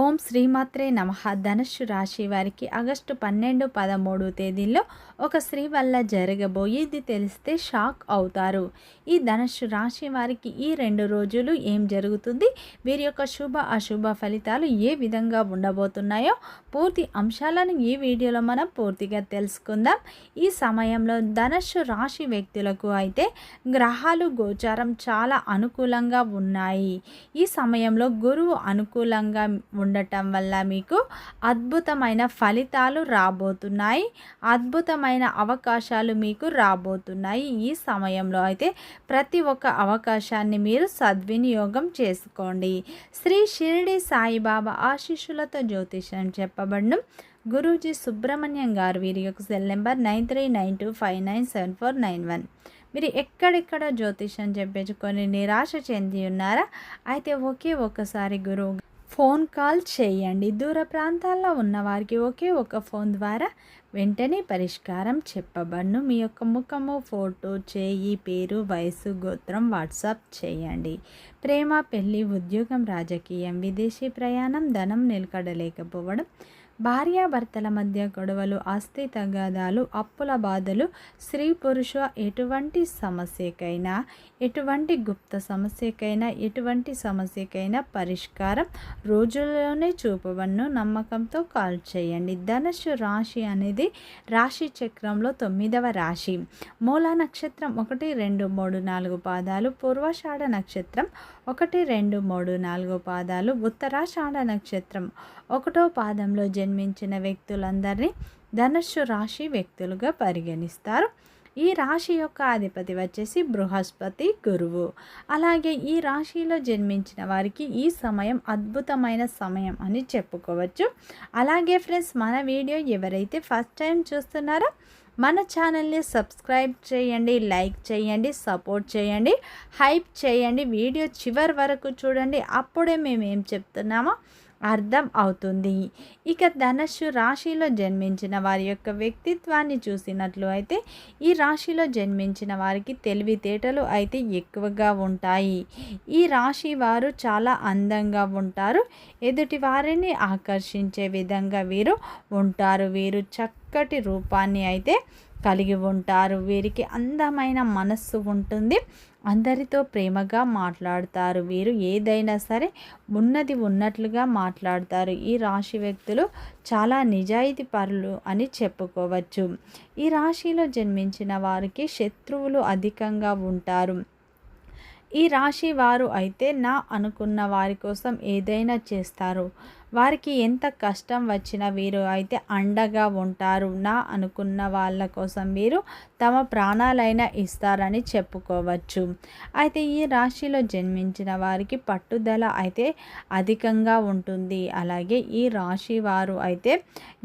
ఓం శ్రీమాత్రే నమ. ధనుస్సు రాశి వారికి ఆగస్టు పన్నెండు పదమూడు తేదీల్లో ఒక స్త్రీ వల్ల జరగబోయేది తెలిస్తే షాక్ అవుతారు. ఈ ధనుస్సు రాశి వారికి ఈ రెండు రోజులు ఏం జరుగుతుంది? వీరి యొక్క శుభ అశుభ ఫలితాలు ఏ విధంగా ఉండబోతున్నాయో పూర్తి అంశాలను ఈ వీడియోలో మనం పూర్తిగా తెలుసుకుందాం. ఈ సమయంలో ధనుస్సు రాశి వ్యక్తులకు అయితే గ్రహాలు గోచారం చాలా అనుకూలంగా ఉన్నాయి. ఈ సమయంలో గురువు అనుకూలంగా ఉండటం వల్ల మీకు అద్భుతమైన ఫలితాలు రాబోతున్నాయి. అద్భుతమైన అవకాశాలు మీకు రాబోతున్నాయి ఈ సమయంలో. అయితే ప్రతి ఒక్క అవకాశాన్ని మీరు సద్వినియోగం చేసుకోండి. శ్రీ షిరిడి సాయిబాబా ఆశీస్సులతో జ్యోతిషం చెప్పబడను. గురూజీ సుబ్రహ్మణ్యం గారు వీరి యొక్క cell number nine three nine two five nine seven four nine one. మీరు ఎక్కడెక్కడ జ్యోతిషం చెప్పించుకొని నిరాశ చెంది ఉన్నారా? అయితే ఒకే ఒక్కసారి గురువు ఫోన్ కాల్ చేయండి. దూర ప్రాంతాల్లో ఉన్నవారికి ఒకే ఒక ఫోన్ ద్వారా వెంటనే పరిష్కారం చెప్పబడును. మీ యొక్క ముఖము ఫోటో చేయి పేరు వయసు గోత్రం వాట్సాప్ చేయండి. ప్రేమ పెళ్ళి ఉద్యోగం రాజకీయం విదేశీ ప్రయాణం ధనం నిలకడలేకపోవడం భార్యాభర్తల మధ్య గొడవలు ఆస్తి తగాదాలు అప్పుల బాధలు స్త్రీ పురుష ఎటువంటి సమస్యకైనా ఎటువంటి గుప్త సమస్యకైనా ఎటువంటి సమస్యకైనా పరిష్కారం రోజుల్లోనే చూపవన్ను నమ్మకంతో కాల్ చేయండి. ధనుషు రాశి అనేది రాశి చక్రంలో తొమ్మిదవ రాశి. మూల నక్షత్రం ఒకటి రెండు మూడు నాలుగు పాదాలు. పూర్వషాఢ నక్షత్రం ఒకటి రెండు మూడు నాలుగు పాదాలు. ఉత్తరాషాఢ నక్షత్రం ఒకటో పాదంలో జ జన్మించిన వ్యక్తులందరినీ ధనుస్సు రాశి వ్యక్తులుగా పరిగణిస్తారు. ఈ రాశి యొక్క అధిపతి వచ్చేసి బృహస్పతి గురువు. అలాగే ఈ రాశిలో జన్మించిన వారికి ఈ సమయం అద్భుతమైన సమయం అని చెప్పుకోవచ్చు. అలాగే ఫ్రెండ్స్ మన వీడియో ఎవరైతే ఫస్ట్ టైం చూస్తున్నారో మన ఛానల్ని సబ్స్క్రైబ్ చేయండి లైక్ చేయండి సపోర్ట్ చేయండి హైప్ చేయండి. వీడియో చివరి వరకు చూడండి. అప్పుడే మేము ఏం చెప్తున్నామో అర్థం అవుతుంది. ఇక ధనస్సు రాశిలో జన్మించిన వారి యొక్క వ్యక్తిత్వాన్ని చూసినట్లు అయితే ఈ రాశిలో జన్మించిన వారికి తెలివితేటలు అయితే ఎక్కువగా ఉంటాయి. ఈ రాశి వారు చాలా అందంగా ఉంటారు. ఎదుటి వారిని ఆకర్షించే విధంగా వీరు ఉంటారు. వీరు చక్క చక్కటి రూపాన్ని అయితే కలిగి ఉంటారు. వీరికి అందమైన మనస్సు ఉంటుంది. అందరితో ప్రేమగా మాట్లాడతారు. వీరు ఏదైనా సరే ఉన్నది ఉన్నట్లుగా మాట్లాడతారు. ఈ రాశి వ్యక్తులు చాలా నిజాయితీ పరులు అని చెప్పుకోవచ్చు. ఈ రాశిలో జన్మించిన వారికి శత్రువులు అధికంగా ఉంటారు. ఈ రాశి వారు అయితే నా అనుకున్న వారి కోసం ఏదైనా చేస్తారు. వారికి ఎంత కష్టం వచ్చినా వీరు అయితే అండగా ఉంటారు నా అనుకున్న వాళ్ళ కోసం వీరు తమ ప్రాణాలైనా ఇస్తారని చెప్పుకోవచ్చు. అయితే ఈ రాశిలో జన్మించిన వారికి పట్టుదల అయితే అధికంగా ఉంటుంది. అలాగే ఈ రాశి వారు అయితే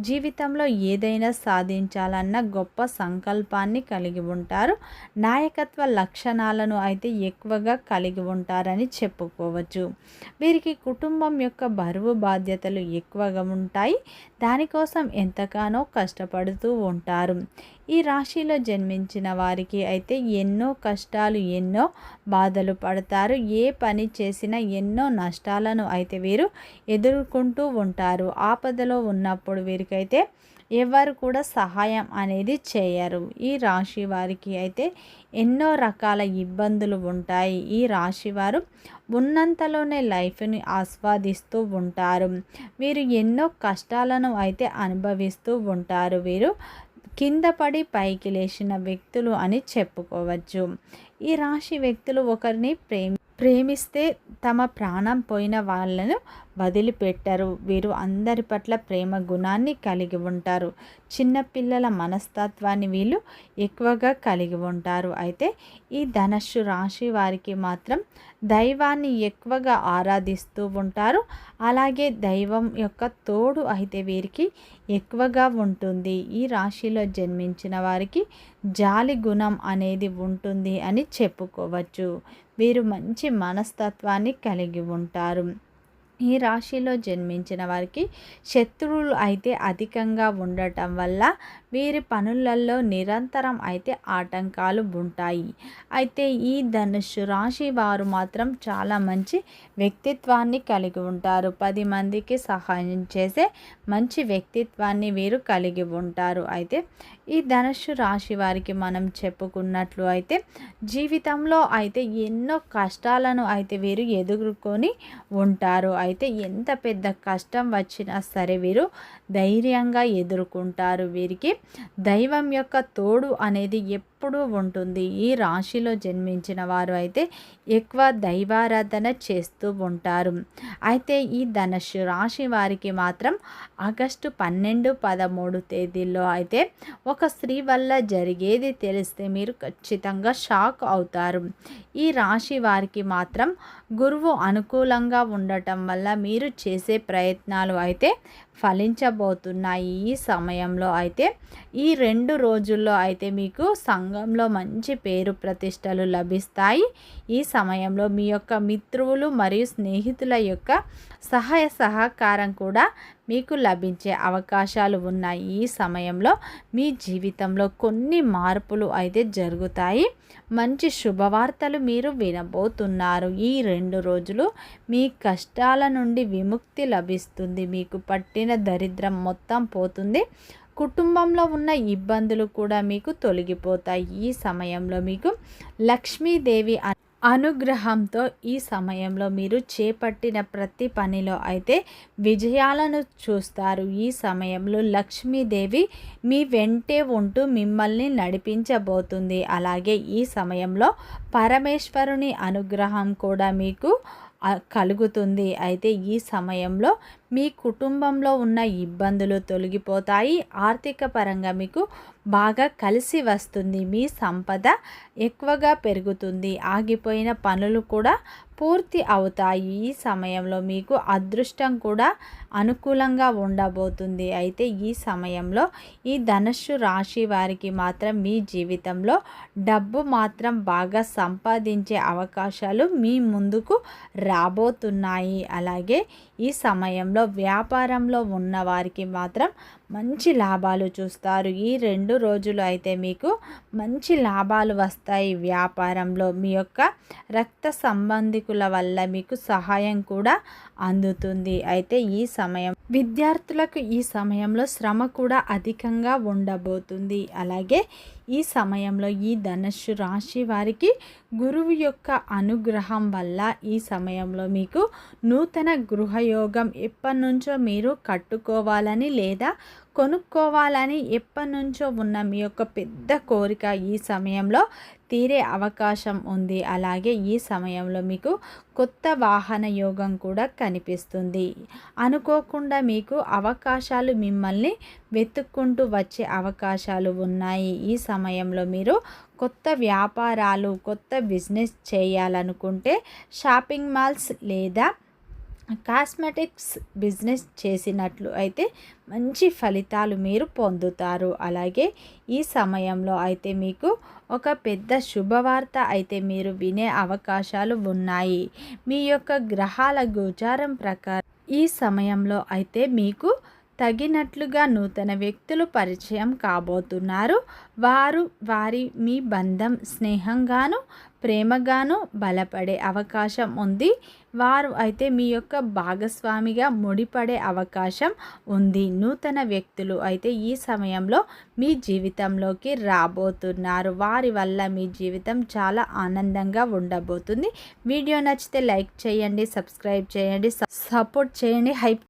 జీవితంలో ఏదైనా సాధించాలన్న గొప్ప సంకల్పాన్ని కలిగి ఉంటారు. నాయకత్వ లక్షణాలను అయితే ఎక్కువగా కలిగి ఉంటారని చెప్పుకోవచ్చు. వీరికి కుటుంబం యొక్క బరువు బాధ్యత బాధ్యతలు ఎక్కువగా ఉంటాయి. దానికోసం ఎంతగానో కష్టపడుతూ ఉంటారు. ఈ రాశిలో జన్మించిన వారికి అయితే ఎన్నో కష్టాలు ఎన్నో బాధలు పడతారు. ఏ పని చేసినా ఎన్నో నష్టాలను అయితే వీరు ఎదుర్కొంటూ ఉంటారు. ఆపదలో ఉన్నప్పుడు వీరికైతే ఎవరు కూడా సహాయం అనేది చేయరు. ఈ రాశి వారికి అయితే ఎన్నో రకాల ఇబ్బందులు ఉంటాయి. ఈ రాశి వారు ఉన్నంతలోనే లైఫ్ని ఆస్వాదిస్తూ ఉంటారు. వీరు ఎన్నో కష్టాలను అయితే అనుభవిస్తూ ఉంటారు. వీరు కింద పడి పైకి లేచిన వ్యక్తులు అని చెప్పుకోవచ్చు. ఈ రాశి వ్యక్తులు ఒకరిని ప్రేమి ప్రేమిస్తే తమ ప్రాణం పోయిన వాళ్ళను వదిలిపెట్టరు. వీరు అందరి పట్ల ప్రేమ గుణాన్ని కలిగి ఉంటారు. చిన్నపిల్లల మనస్తత్వాన్ని వీళ్ళు ఎక్కువగా కలిగి ఉంటారు. అయితే ఈ ధనస్సు రాశి వారికి మాత్రం దైవాన్ని ఎక్కువగా ఆరాధిస్తూ ఉంటారు. అలాగే దైవం యొక్క తోడు అయితే వీరికి ఎక్కువగా ఉంటుంది. ఈ రాశిలో జన్మించిన వారికి జాలి గుణం అనేది ఉంటుంది అని చెప్పుకోవచ్చు. వీరు మంచి మనస్తత్వాన్ని కలిగి ఉంటారు. ఈ రాశిలో జన్మించిన వారికి శత్రువులు అయితే అధికంగా ఉండటం వల్ల వీరి పనులలో నిరంతరం అయితే ఆటంకాలు ఉంటాయి. అయితే ఈ ధనుస్సు రాశి వారు మాత్రం చాలా మంచి వ్యక్తిత్వాన్ని కలిగి ఉంటారు. పది మందికి సహాయం చేసే మంచి వ్యక్తిత్వాన్ని వీరు కలిగి ఉంటారు. అయితే ఈ ధనుస్సు రాశి వారికి మనం చెప్పుకున్నట్లు అయితే జీవితంలో అయితే ఎన్నో కష్టాలను అయితే వీరు ఎదుర్కొని ఉంటారు. అయితే ఎంత పెద్ద కష్టం వచ్చినా సరే వీరు ధైర్యంగా ఎదుర్కొంటారు వీరికి. దైవం యొక్క తోడు అనేది ఎప్పుడు ఉంటుంది. ఈ రాశిలో జన్మించిన వారు అయితే ఎక్కువ దైవారాధన చేస్తూ ఉంటారు. అయితే ఈ ధనుషు రాశి వారికి మాత్రం ఆగస్టు పన్నెండు పదమూడు తేదీల్లో అయితే ఒక స్త్రీ వల్ల జరిగేది తెలిస్తే మీరు ఖచ్చితంగా షాక్ అవుతారు. ఈ రాశి వారికి మాత్రం గురువు అనుకూలంగా ఉండటం వల్ల మీరు చేసే ప్రయత్నాలు అయితే ఫలించబోతున్నాయి ఈ సమయంలో. అయితే ఈ రెండు రోజుల్లో అయితే మీకు సంఘంలో మంచి పేరు ప్రతిష్టలు లభిస్తాయి. ఈ సమయంలో మీ యొక్క మిత్రువులు మరియు స్నేహితుల యొక్క సహాయ సహకారం కూడా మీకు లభించే అవకాశాలు ఉన్నాయి ఈ సమయంలో మీ జీవితంలో కొన్ని మార్పులు అయితే జరుగుతాయి. మంచి శుభవార్తలు మీరు వినబోతున్నారు. ఈ రెండు రోజులు మీ కష్టాల నుండి విముక్తి లభిస్తుంది. మీకు పట్టిన దరిద్రం మొత్తం పోతుంది. కుటుంబంలో ఉన్న ఇబ్బందులు కూడా మీకు తొలగిపోతాయి. ఈ సమయంలో మీకు లక్ష్మీదేవి అనుగ్రహంతో ఈ సమయంలో మీరు చేపట్టిన ప్రతి పనిలో అయితే విజయాలను చూస్తారు. ఈ సమయంలో లక్ష్మీదేవి మీ వెంటే ఉంటూ మిమ్మల్ని నడిపించబోతుంది. అలాగే ఈ సమయంలో పరమేశ్వరుని అనుగ్రహం కూడా మీకు కలుగుతుంది. అయితే ఈ సమయంలో మీ కుటుంబంలో ఉన్న ఇబ్బందులు తొలగిపోతాయి. ఆర్థిక పరంగా మీకు బాగా కలిసి వస్తుంది. మీ సంపద ఎక్కువగా పెరుగుతుంది. ఆగిపోయిన పనులు కూడా పూర్తి అవుతాయి. ఈ సమయంలో మీకు అదృష్టం కూడా అనుకూలంగా ఉండబోతుంది. అయితే ఈ సమయంలో ఈ ధనుస్సు రాశి వారికి మాత్రం మీ జీవితంలో డబ్బు మాత్రం బాగా సంపాదించే అవకాశాలు మీ ముందుకు రాబోతున్నాయి. అలాగే ఈ సమయంలో వ్యాపారంలో ఉన్న వారికి మాత్రం మంచి లాభాలు చూస్తారు. ఈ రెండు రోజులు అయితే మీకు మంచి లాభాలు వస్తాయి. వ్యాపారంలో మీ యొక్క రక్త సంబంధికుల వల్ల మీకు సహాయం కూడా అందుతుంది. అయితే ఈ సమయం విద్యార్థులకు ఈ సమయంలో శ్రమ కూడా అధికంగా ఉండబోతుంది. అలాగే ఈ సమయంలో ఈ ధనుస్సు రాశి వారికి గురువు యొక్క అనుగ్రహం వల్ల ఈ సమయంలో మీకు నూతన గృహయోగం ఎప్పటి నుంచో మీరు కట్టుకోవాలని లేదా కొనుక్కోవాలని ఎప్పటినుంచో ఉన్న మీ యొక్క పెద్ద కోరిక ఈ సమయంలో తీరే అవకాశం ఉంది. అలాగే ఈ సమయంలో మీకు కొత్త వాహన యోగం కూడా కనిపిస్తుంది. అనుకోకుండా మీకు అవకాశాలు మిమ్మల్ని వెతుక్కుంటూ వచ్చే అవకాశాలు ఉన్నాయి. ఈ సమయంలో మీరు కొత్త వ్యాపారాలు కొత్త బిజినెస్ చేయాలనుకుంటే షాపింగ్ మాల్స్ లేదా కాస్మెటిక్స్ బిజినెస్ చేసినట్లు అయితే మంచి ఫలితాలు మీరు పొందుతారు. అలాగే ఈ సమయంలో అయితే మీకు ఒక పెద్ద శుభవార్త అయితే మీరు వినే అవకాశాలు ఉన్నాయి. మీ యొక్క గ్రహాల గోచారం ప్రకారం ఈ సమయంలో అయితే మీకు తగినట్లుగా నూతన వ్యక్తులు పరిచయం కాబోతున్నారు. వారు వారి మీ బంధం స్నేహంగాను ప్రేమగాను బలపడే అవకాశం ఉంది. వారు అయితే మీ యొక్క భాగస్వామిగా ముడిపడే అవకాశం ఉంది. నూతన వ్యక్తులు అయితే ఈ సమయంలో మీ జీవితంలోకి రాబోతున్నారు. వారి వల్ల మీ జీవితం చాలా ఆనందంగా ఉండబోతుంది. వీడియో నచ్చితే లైక్ చేయండి సబ్స్క్రైబ్ చేయండి సపోర్ట్ చేయండి. హైప్